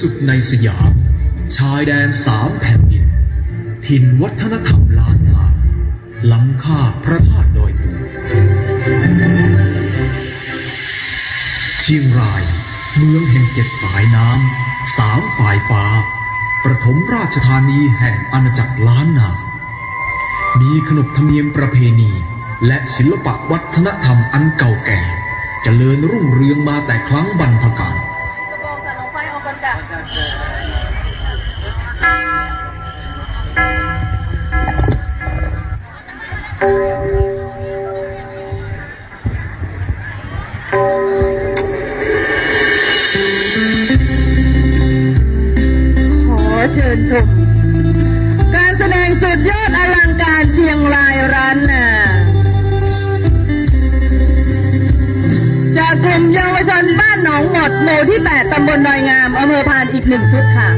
สุดในสยาม ชายแดนสามแผ่นดิน ถิ่นวัฒนธรรมล้านนาล้ำค่าพระธาตุดอยตุงเชียงราย เมืองแห่งเจ็ดสายน้ำสามฝ่ายฟ้า ประถมราชธานีแห่งอาณาจักรล้านนา มีขนบธรรมเนียมประเพณี และศิลปะวัฒนธรรมอันเก่าแก่เจริญรุ่งเรืองมาแต่ครั้งบรรพกาล เชิญชม การแสดงสุดยอดอลังการเชียงรายร้านนาจากกลุ่มเยาวชนบ้านหนองหมด ที่ 8 ตำบลดอยงาม อำเภอพานอีกหนึ่งชุดค่ะ